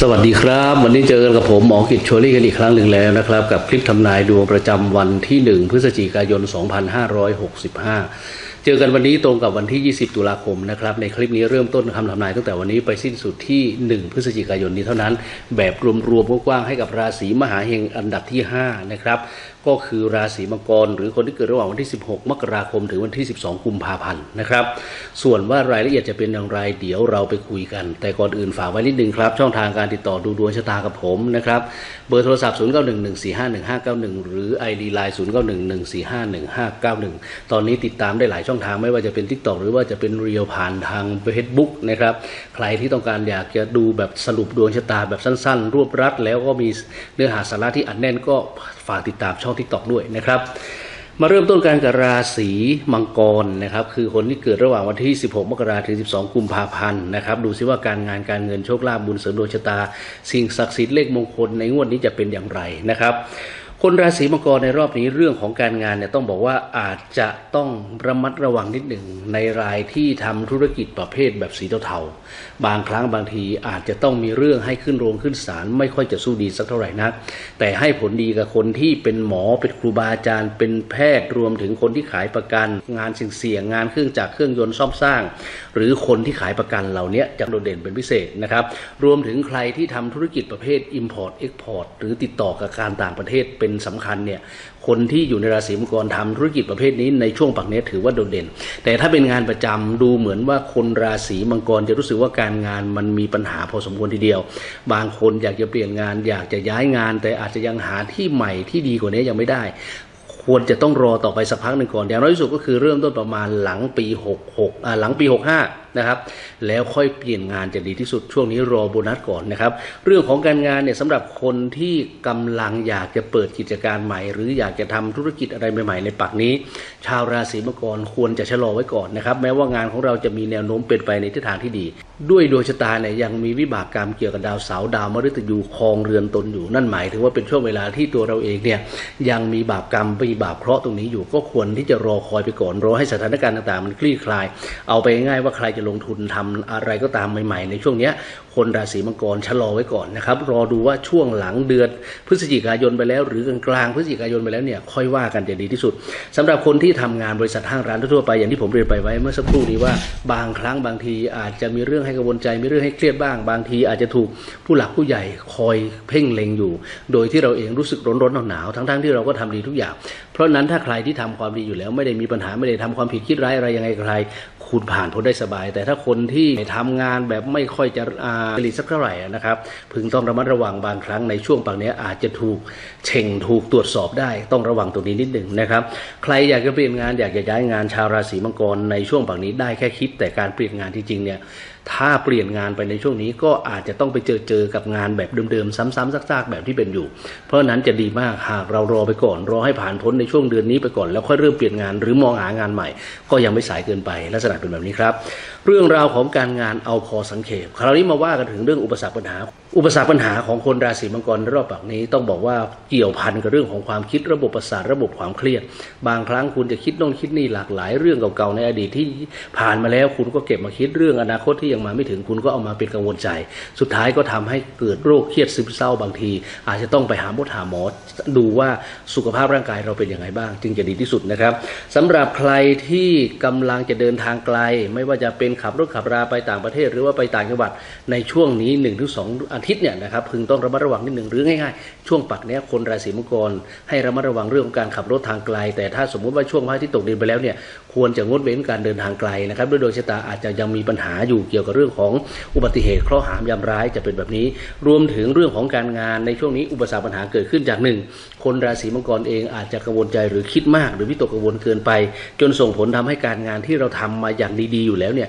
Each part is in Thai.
สวัสดีครับ วันนี้เจอกันกับผมหมอกิจโชลี่กันอีกครั้งหนึ่งแล้วนะครับ กับคลิปทำนายดวงประจำวันที่ 1 พฤศจิกายน 2565 เจอกันวันนี้ตรงกับวันที่ 20 ตุลาคมนะครับในคลิปนี้เริ่มต้นคำทำนายตั้งแต่วันนี้ไปสิ้นสุดที่ 1 พฤศจิกายนนี้เท่านั้น แบบรวมๆกว้างๆให้กับราศีมหาเฮงอันดับที่ 5 นะครับ ก็คือราศีมังกร หรือคนที่เกิดระหว่างวันที่ 16 มกราคม ถึงวันที่ 12 กุมภาพันธ์นะครับ ส่วนว่ารายละเอียดจะเป็นอย่างไรเดี๋ยวเราไปคุยกัน แต่ก่อนอื่นฝากไว้นิดนึงครับ ช่องทางการติดต่อดูดวงชะตากับผมนะครับ เบอร์โทรศัพท์ 0911451591 หรือ ID Line 0911451591 ตอนนี้ติดตามได้หลายช่องทางไม่ว่าจะเป็น TikTok หรือว่าจะเป็นเรียวผ่านทาง Facebook นะครับใครที่ต้องการอยากจะดูแบบสรุปดวงชะตาแบบสั้น ๆ รวบรัด แล้วก็มีเนื้อหาสาระที่อัดแน่นก็ ฝากติดตามช่องทิกตอกด้วยนะครับ มาเริ่มต้นการกับราศีมังกรนะครับ คือคนที่เกิดระหว่างวันที่ 16 มกราคมถึง 12 กุมภาพันธ์นะครับ ดูซิว่าการงานการเงินโชคลาภบุญเสริมดวงชะตา สิ่งศักดิ์สิทธิ์เลขมงคลในงวดนี้จะเป็นอย่างไรนะครับ คนราศีมังกรในรอบนี้เรื่องของการงานเนี่ยต้องบอกว่าอาจจะต้องระมัดระวังนิดหนึ่งในรายที่ทำธุรกิจประเภทแบบสีเทาๆบางครั้งบางทีอาจจะต้องมีเรื่องให้ขึ้นโรงขึ้นศาลไม่ค่อยจะสู้ดีสักเท่าไหร่นัก แต่ให้ผลดีกับคนที่เป็นหมอเป็นครูบาอาจารย์ เป็นแพทย์รวมถึงคนที่ขายประกัน งานเสี่ยงงานเครื่องจักรเครื่องยนต์ซ่อมสร้าง หรือคนที่ขายประกันเหล่านี้จะโดดเด่นเป็นพิเศษนะครับรวมถึงใครที่ทำธุรกิจประเภท Import Export หรือติดต่อกับการต่างประเทศเป็นสำคัญเนี่ยคนที่อยู่ในราศีมังกรทำธุรกิจประเภทนี้ในช่วงปักเนี้ถือว่าโดดเด่น แต่ถ้าเป็นงานประจำดูเหมือนว่าคนราศีมังกรจะรู้สึกว่าการงานมันมีปัญหาพอสมควรทีเดียว บางคนอยากจะเปลี่ยนงาน อยากจะย้ายงาน แต่อาจจะยังหาที่ใหม่ที่ดีกว่านี้ยังไม่ได้ควรจะต้องรอต่อไปสักพักหนึ่งก่อนอย่างน้อยที่สุดก็คือเริ่มต้นประมาณหลังปี 66หลังปี 65 นะครับ แล้วค่อยเปลี่ยนงานจะดีที่สุดช่วงนี้รอโบนัสก่อนนะครับ เรื่องของการงานเนี่ยสำหรับคนที่กำลังอยากจะเปิดกิจการใหม่ หรืออยากจะทำธุรกิจอะไรใหม่ ๆ ในปักนี้ ชาวราศีมังกรควรจะชะลอไว้ก่อนนะครับแม้ว่างานของเราจะมีแนวโน้มเป็นไปในทิศทางที่ดี ด้วยดวงชะตาเนี่ยยังมีวิบากกรรมเกี่ยวกับดาวเสาร์ดาวมฤตยูครองเรือนตนอยู่นั่นหมายถึงว่าเป็นช่วงเวลาที่ตัวเราเองเนี่ยยังมีบาปกรรมมีบาปเคราะห์ตรงนี้อยู่ก็ควรที่จะรอคอยไปก่อนรอให้สถานการณ์ต่างๆมันคลี่คลาย เอาไปง่ายว่าใครจะลงทุนทำอะไรก็ตามใหม่ ๆ ในช่วงเนี้ย คนราศีมังกรชะลอไว้ก่อนนะครับ รอดูว่าช่วงหลังเดือนพฤศจิกายนไปแล้ว หรือกลางพฤศจิกายนไปแล้วเนี่ยค่อยว่ากันจะดีที่สุดสำหรับคนที่ทำงานบริษัทห้างร้านทั่วไปอย่างที่ผมเรียนไปไว้เมื่อสักครู่นี้ว่าบางครั้งบางทีอาจจะมีเรื่องให้กังวลใจมีเรื่องให้เครียดบ้าง บางทีอาจจะถูกผู้หลักผู้ใหญ่คอยเพ่งเล็งอยู่ โดยที่เราเองรู้สึกร้อนๆหนาวทั้งๆที่เราก็ทำดีทุกอย่าง เพราะนั้นถ้าใครที่ทำความดีอยู่แล้วไม่ได้มีปัญหาไม่ได้ทำความผิดคิดร้ายอะไรยังไงใคร คุณผ่านพ้นได้สบาย แต่ถ้าคนที่ทำงานแบบไม่ค่อยจะอ่าผลิตสักเท่าไหร่นะครับพึงต้องระมัดระวังบางครั้งในช่วงปังนี้อาจจะถูกเช่งถูกตรวจสอบได้ ต้องระวังตรงนี้นิดหนึ่งนะครับ ใครอยากจะเปลี่ยนงานอยากจะย้ายงานชาวราศีมังกรในช่วงปังนี้ได้แค่คิดแต่การเปลี่ยนงานที่จริงเนี่ยถ้าเปลี่ยนงานไปในช่วงนี้ก็อาจจะต้องไปเจอเจอกับงานแบบเดิมๆ ซ้ำๆซากๆแบบที่เป็นอยู่ เพราะฉะนั้นจะดีมากหากเรารอไปก่อน รอให้ผ่านพ้นในช่วงเดือนนี้ไปก่อนแล้วค่อยเริ่มเปลี่ยนงานหรือมองหางานใหม่ ก็ยังไม่สายเกินไปลักษณะเป็นแบบนี้ครับ เรื่องราวของการงานเอาพอสังเขปคราวนี้มาว่ากันถึงเรื่องอุปสรรคปัญหา อุปสรรคปัญหาของคนราศีมังกรรอบปักนี้ต้องบอกว่าเกี่ยวพันกับเรื่องของความคิดระบบประสาทระบบความเครียด บางครั้งคุณจะคิดโน่นคิดนี่หลากหลายเรื่องเก่าๆในอดีตที่ผ่านมาแล้วคุณก็เก็บมาคิดเรื่องอนาคตที่ยังมาไม่ถึงคุณก็เอามาเป็นกังวลใจ สุดท้ายก็ทำให้เกิดโรคเครียดซึมเศร้าบางที อาจจะต้องไปหาหมอหาหมอดูว่าสุขภาพร่างกายเราเป็นยังไงบ้าง จึงจะดีที่สุดนะครับสำหรับใครที่กำลังจะเดินทางไกลไม่ว่าจะเป็นขับรถขับราไปต่างประเทศ หรือว่าไปต่างจังหวัดในช่วงนี้1นถึงสอาทิตย์เนี่ยนะครับพึงต้องระมัดระวังนิดหนึ่งหรือง่ายๆ ช่วงปักเนี้ยคนราศีมังกรให้ระมัดระวังเรื่องของการขับรถทางไกล แต่ถ้าสมมุติว่าช่วงพระอาทิตย์ตกดินไปแล้วเนี่ยควรจะงดเว้นการเดินทางไกลนะครับด้วยดวงชะตาอาจจะยังมีปัญหาอยู่เกี่ยวกับเรื่องของอุบัติเหตุเคราะห์หามยามร้ายจะเป็นแบบนี้ รวมถึงเรื่องของการงานในช่วงนี้อุปสรรคปัญหาเกิดขึ้นจากหนึ่งคนราศีมังกรเองอาจจะกังวลใจหรือคิดมาก หรือวิตกกังวลเกินไป จนส่งผลทำให้การงานที่เราทำมาอย่างดีๆอยู่แล้วเนี่ย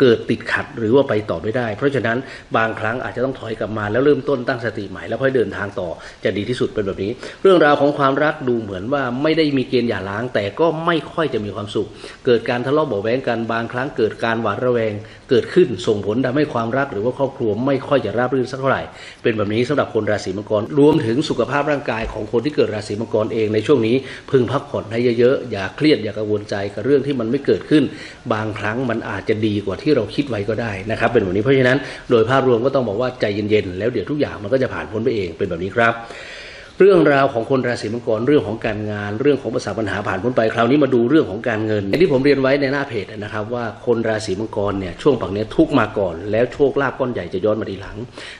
เกิดติดขัดหรือว่าไปต่อไม่ได้ เพราะฉะนั้นบางครั้งอาจจะต้องถอยกลับมาแล้วเริ่มต้นตั้งสติใหม่แล้วค่อยเดินทางต่อจะดีที่สุดเป็นแบบนี้ เรื่องราวของความรักดูเหมือนว่าไม่ได้มีเกณฑ์หย่าร้าง แต่ก็ไม่ค่อยจะมีความสุข เกิดการทะเลาะเบาแวงกันบางครั้งเกิดการหวาดระแวง เกิดขึ้นส่งผลทำให้ความรักหรือว่าครอบครัวไม่ค่อยจะราบรื่นสักเท่าไหร่เป็นแบบนี้สำหรับคนราศีมังกรรวมถึงสุขภาพร่างกายของคนที่เกิดราศีมังกรเองในช่วงนี้ พึงพักผ่อนให้เยอะๆอย่าเครียดอย่ากังวลใจกับเรื่องที่มันไม่เกิดขึ้น บางครั้งมันอาจจะดีกว่าที่ที่เราคิดไว้ก็ได้นะครับ เป็นแบบนี้เพราะฉะนั้นโดยภาพรวมก็ต้องบอกว่าใจเย็นๆแล้วเดี๋ยวทุกอย่างมันก็จะผ่านพ้นไปเองเป็นแบบนี้ครับ เรื่องราวของคนราศีมังกรเรื่องของการงาน เรื่องของปัญหาปัญหาผ่านพ้นไปคราวนี้มาดูเรื่องของการเงินอย่างที่ผมเรียนไว้ในหน้าเพจนะครับว่าคนราศีมังกรเนี่ยช่วงปักเนี้ยทุกมาก่อน แล้วโชคลาภก้อนใหญ่จะย้อนมาทีหลัง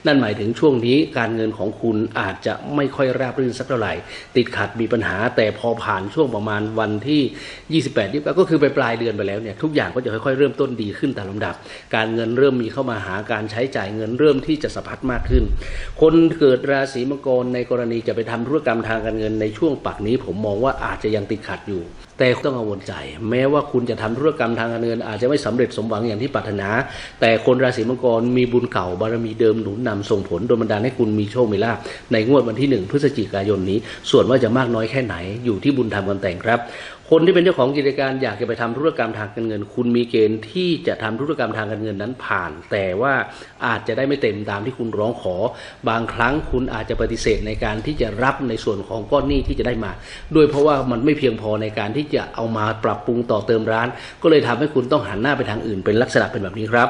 นั่นหมายถึงช่วงนี้การเงินของคุณอาจจะไม่ค่อยราบรื่นสักเท่าไหร่ ติดขัดมีปัญหาแต่พอผ่านช่วงประมาณวันที่ 28ยี่ก็คือไปปลายเดือนไปแล้วเนี่ยทุกอย่างก็จะค่อยๆเริ่มต้นดีขึ้นตามลำดับ การเงินเริ่มมีเข้ามาหาการใช้จ่ายเงินเริ่มที่จะสะพัดมากขึ้น คนเกิดราศีมังกรในกรณีจะไปทำธุรกรรมทางการเงินในช่วงปักนี้ ผมมองว่าอาจจะยังติดขัดอยู่ แต่ต้องกังวลใจ แม้ว่าคุณจะทำธุรกรรมทางการเงิน อาจจะไม่สำเร็จสมหวังอย่างที่ปรารถนา แต่คนราศีมังกรมีบุญเก่าบารมีเดิมหนุนนำส่งผลโดนบันดาลให้คุณมีโชคมีลาภในงวดวันที่หนึ่งพฤศจิกายนนี้ ส่วนว่าจะมากน้อยแค่ไหนอยู่ที่บุญทำกันแต่งครับ คนที่เป็นเจ้าของกิจการอยากจะไปทำธุรกรรมทางการเงิน คุณมีเกณฑ์ที่จะทำธุรกรรมทางการเงินนั้นผ่าน แต่ว่าอาจจะได้ไม่เต็มตามที่คุณร้องขอ บางครั้งคุณอาจจะปฏิเสธในการที่จะรับในส่วนของก้อนหนี้ที่จะได้มาด้วยเพราะว่ามันไม่เพียงพอในการที่จะเอามาปรับปรุงต่อเติมร้าน ก็เลยทำให้คุณต้องหันหน้าไปทางอื่น เป็นลักษณะเป็นแบบนี้ครับ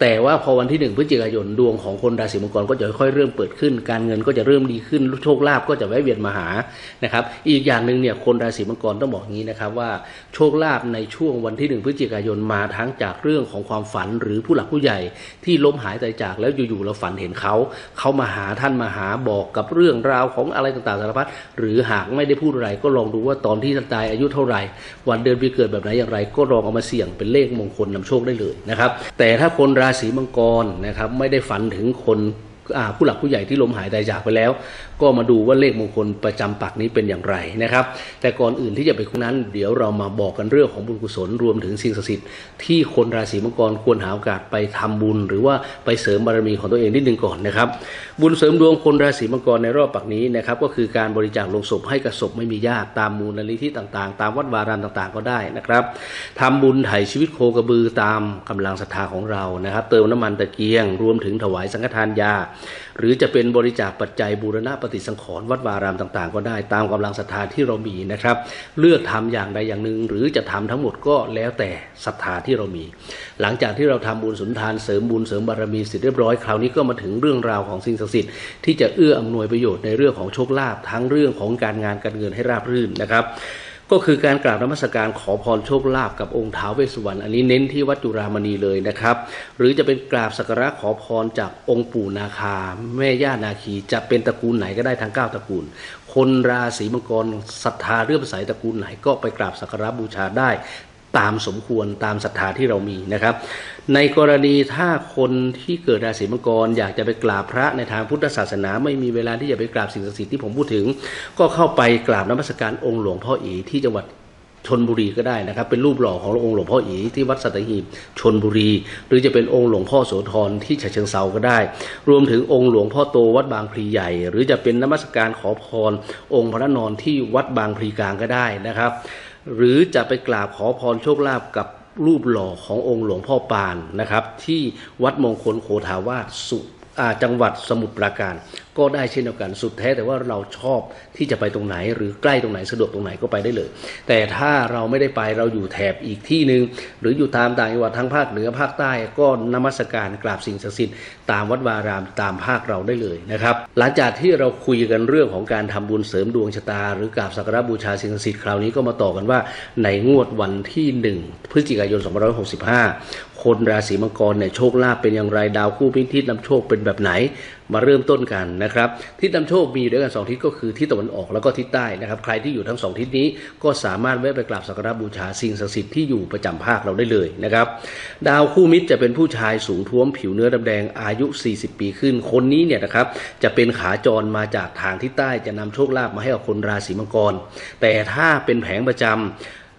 แต่ว่าพอวันที่หนึ่งพฤศจิกายนดวงของคนราศีมังกรก็จะค่อยๆเริ่มเปิดขึ้น การเงินก็จะเริ่มดีขึ้นโชคลาภก็จะแวะเวียนมาหานะครับอีกอย่างหนึ่งเนี่ยคนราศีมังกรต้องบอกอย่างนี้นะครับว่าโชคลาภในช่วงวันที่หนึ่งพฤศจิกายนมาทั้งจากเรื่องของความฝันหรือผู้หลักผู้ใหญ่ที่ล้มหายตายจากแล้วอยู่ๆเราฝันเห็นเขา เขามาหาท่านมาหาบอกกับเรื่องราวของอะไรต่างๆสารพัดหรือหากไม่ได้พูดอะไรก็ลองดูว่าตอนที่ท่านตายอายุเท่าไหร่ วันเดือนปีเกิดแบบไหนอย่างไร ก็ลองเอามาเสี่ยงเป็นเลขมงคลนำโชคได้เลยนะครับแต่ถ้าคนราศีมังกรนะครับไม่ได้ฝันถึงคน ผู้หลักผู้ใหญ่ที่ล้มหายตายจากไปแล้ว ก็มาดูว่าเลขมงคลประจำปักนี้เป็นอย่างไรนะครับ แต่ก่อนอื่นที่จะไปคุนั้น เดี๋ยวเรามาบอกกันเรื่องของบุญกุศลรวมถึงสิ่งศักดิ์สิทธิ์ที่คนราศีมังกรควรหาโอกาสไปทำบุญ หรือว่าไปเสริมบารมีของตัวเองนิดนึงก่อนนะครับ บุญเสริมดวงคนราศีมังกรในรอบปักนี้นะครับก็คือการบริจาคลงศพให้กับศพไม่มีญาติตามมูลนิธิต่างๆ ตามวัดวารามต่างๆ ก็ได้นะครับทำบุญไถ่ชีวิตโคกระบือตามกำลังศรัทธาของเรานะครับ เติมน้ำมันตะเกียง รวมถึงถวายสังฆทานยาหรือจะเป็นบริจาคปัจจัยบูรณะปฏิสังขรณ์วัดวารามต่างๆ ก็ได้ตามกำลังศรัทธาที่เรามีนะครับ เลือกทำอย่างใดอย่างหนึ่ง หรือจะทำทั้งหมดก็แล้วแต่ศรัทธาที่เรามี หลังจากที่เราทำบุญสุนทานเสริมบุญเสริมบารมีเสร็จเรียบร้อยคราวนี้ก็มาถึงเรื่องราวของสิ่งศักดิ์สิทธิ์ที่จะเอื้ออำนวยประโยชน์ในเรื่องของโชคลาภทั้งเรื่องของการงานการเงินให้ราบรื่นนะครับ ก็คือการกราบนมัสการขอพรโชคลาภกับองค์ท้าวเวสสุวรรณอันนี้เน้นที่วัดจุรามณีเลยนะครับ หรือจะเป็นกราบสักการะขอพรจากองค์ปู่นาคา แม่ย่านาคีจะเป็นตระกูลไหนก็ได้ทั้งเก้าตระกูล คนราศีมังกรศรัทธาเรื่อมใสตระกูลไหนก็ไปกราบสักการะบูชาได้ ตามสมควรตามศรัทธาที่เรามีนะครับ ในกรณีถ้าคนที่เกิดราศีมังกร อยากจะไปกราบพระในทางพุทธศาสนา ไม่มีเวลาที่จะไปกราบสิ่งศักดิ์สิทธิ์ที่ผมพูดถึง ก็เข้าไปกราบนมัสการองค์หลวงพ่ออีที่จังหวัดชนบุรีก็ได้นะครับ เป็นรูปหล่อขององค์หลวงพ่ออีที่วัดสัตหีบชนบุรี หรือจะเป็นองค์หลวงพ่อโสธรที่ฉะเชิงเซาก็ได้ รวมถึงองค์หลวงพ่อโตวัดบางพลีใหญ่ หรือจะเป็นนมัสการขอพร องค์พระนอนที่วัดบางพลีกลางก็ได้นะครับ หรือจะไปกราบขอพรโชคลาภกับรูปหล่อขององค์หลวงพ่อปานนะครับ ที่วัดมงคลโคทาวาสสุจังหวัดสมุทรปราการก็ได้เช่นเดียวกันสุดแท้แต่ว่าเราชอบที่จะไปตรงไหน หรือใกล้ตรงไหนสะดวกตรงไหนก็ไปได้เลย แต่ถ้าเราไม่ได้ไปเราอยู่แถบอีกที่หนึ่งหรืออยู่ตามต่างจังหวัดทั้งภาคเหนือภาคใต้ก็นมัสการกราบสิ่งศักดิ์สิทธิ์ตามวัดวารามตามภาคเราได้เลยนะครับ หลังจากที่เราคุยกันเรื่องของการทำบุญเสริมดวงชะตา หรือกราบสักการะบูชาสิ่งศักดิ์สิทธิ์คราวนี้ก็มาต่อกันว่าในงวดวันที่ 1 พฤศจิกายน 2565 คนราศีมังกรเนี่ยโชคลาภเป็นอย่างไรดาวคู่พิทิศนำโชคเป็นแบบไหน มาเริ่มต้นกันนะครับทิศนำโชคมีอยู่ด้วยกันสองทิศก็คือทิศตะวันออกแล้วก็ทิศใต้นะครับ ใครที่อยู่ทั้งสองทิศนี้ก็สามารถแวะไปกราบสักการะบูชาสิ่งศักดิ์สิทธิ์ที่อยู่ประจำภาคเราได้เลยนะครับ ดาวคู่มิตรจะเป็นผู้ชายสูงท้วมผิวเนื้อดำแดงอายุ 40 ปีขึ้น คนนี้เนี่ยนะครับจะเป็นขาจรมาจากทางทิศใต้จะนำโชคลาภมาให้กับคนราศีมังกร แต่ถ้าเป็นแผงประจำ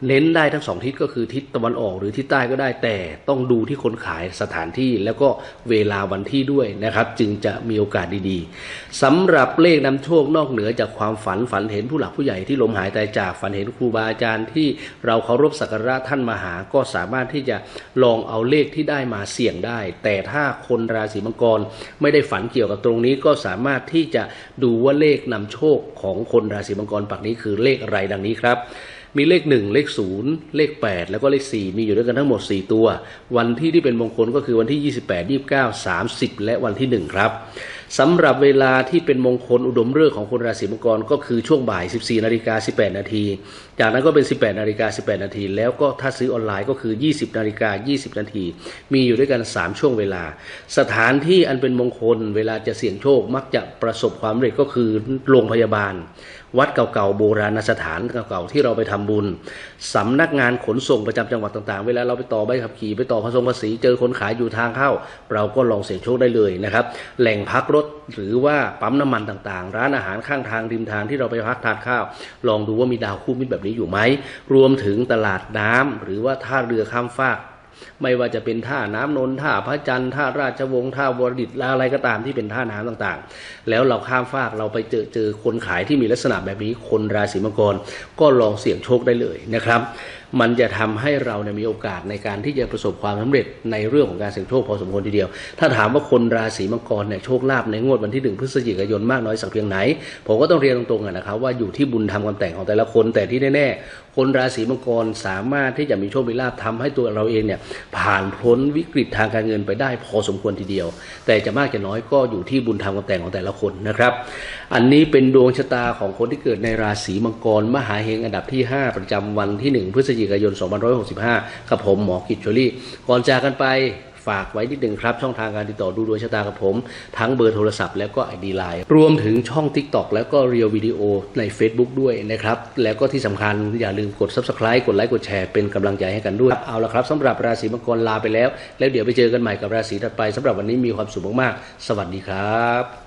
เน้นได้ทั้งสองทิศก็คือทิศตะวันออกหรือทิศใต้ก็ได้แต่ต้องดูที่คนขายสถานที่แล้วก็เวลาวันที่ด้วยนะครับ จึงจะมีโอกาสดีๆสำหรับเลขนำโชคนอกเหนือจากความฝันฝันเห็นผู้หลักผู้ใหญ่ที่ลมหายตายจากฝันเห็นครูบาอาจารย์ที่เราเคารพสักการะท่านมาหาก็สามารถที่จะลองเอาเลขที่ได้มาเสี่ยงได้ แต่ถ้าคนราศีมังกรไม่ได้ฝันเกี่ยวกับตรงนี้ก็สามารถที่จะดูว่าเลขนำโชคของคนราศีมังกรปักนี้คือเลขอะไรดังนี้ครับ มีเลขหนึ่งเลขศูนย์เลขแปดแล้วก็เลขสี่มีอยู่ด้วยกันทั้งหมดสี่ตัว วันที่ที่เป็นมงคลก็คือวันที่ยี่สิบแปดยี่สิบเก้าสามสิบและวันที่หนึ่งครับ สำหรับเวลาที่เป็นมงคลอุดมฤกษ์ของคนราศีมังกรก็คือช่วงบ่าย 14นาฬิกา18นาทีจากนั้นก็เป็น 18นาฬิกา18นาทีแล้วก็ถ้าซื้อออนไลน์ก็คือ 20นาฬิกา20นาทีมีอยู่ด้วยกัน 3 ช่วงเวลา สถานที่อันเป็นมงคลเวลาจะเสี่ยงโชคมักจะประสบความสำเร็จก็คือโรงพยาบาล วัดเก่าๆโบราณสถานเก่าๆที่เราไปทำบุญสำนักงานขนส่งประจำจังหวัดต่างๆ เวลาเราไปต่อใบขับขี่ไปต่อผสมภาษีเจอคนขายอยู่ทางเข้า เราก็ลองเสี่ยงโชคได้เลยนะครับแหล่งพักรถหรือว่าปั๊มน้ำมันต่างๆ ร้านอาหารข้างทางริมทางที่เราไปพักทานข้าว ลองดูว่ามีดาวคู่มิตรแบบนี้อยู่ไหม รวมถึงตลาดน้ำหรือว่าท่าเรือข้ามฟากไม่ว่าจะเป็นท่าน้ำนนท์ท่าพระจันทร์ท่าราชวงศ์ท่าวรดิตอะไรก็ตามที่เป็นท่าน้ำต่างๆ แล้วเราข้ามฟากเราไปเจอเจอคนขายที่มีลักษณะแบบนี้คนราศีมังกรก็ลองเสี่ยงโชคได้เลยนะครับ มันจะทำให้เราเนี่ยมีโอกาสในการที่จะประสบความสำเร็จในเรื่องของการเสี่ยงโชคพอสมควรทีเดียว ถ้าถามว่าคนราศีมังกรเนี่ยโชคลาภในงวดวันที่หนึ่งพฤศจิกายนมากน้อยสักเพียงไหน ผมก็ต้องเรียนตรงๆอะนะครับว่าอยู่ที่บุญทำความแต่งของแต่ละคนแต่ที่แน่ๆคนราศีมังกรสามารถที่จะมีโชคมีลาภทำให้ตัวเราเองเนี่ยผ่านพ้นวิกฤตทางการเงินไปได้พอสมควรทีเดียว แต่จะมากจะน้อยก็อยู่ที่บุญทำความแต่งของแต่ละคนนะครับ อันนี้เป็นดวงชะตาของคนที่เกิดในราศีมังกรมหาเฮงอันดับที่ 5 ประจำวันที่ 1 พฤศจิกายน 2565 กับผมหมอกิจชลี่ ก่อนจากกันไปฝากไว้นิดหนึ่งครับ ช่องทางการติดต่อดูดวงชะตากับผม ทั้งเบอร์โทรศัพท์แล้วก็ไอดีไลน์รวมถึงช่อง TikTok แล้วก็เรียววิดีโอใน Facebook ด้วยนะครับ แล้วก็ที่สำคัญอย่าลืมกด Subscribe กดไลค์กดแชร์เป็นกำลังใจให้กันด้วย เอาละครับสำหรับราศีมังกรลาไปแล้ว แล้วเดี๋ยวไปเจอกันใหม่กับราศีถัดไปสำหรับวันนี้มีความสุขมากๆ สวัสดีครับ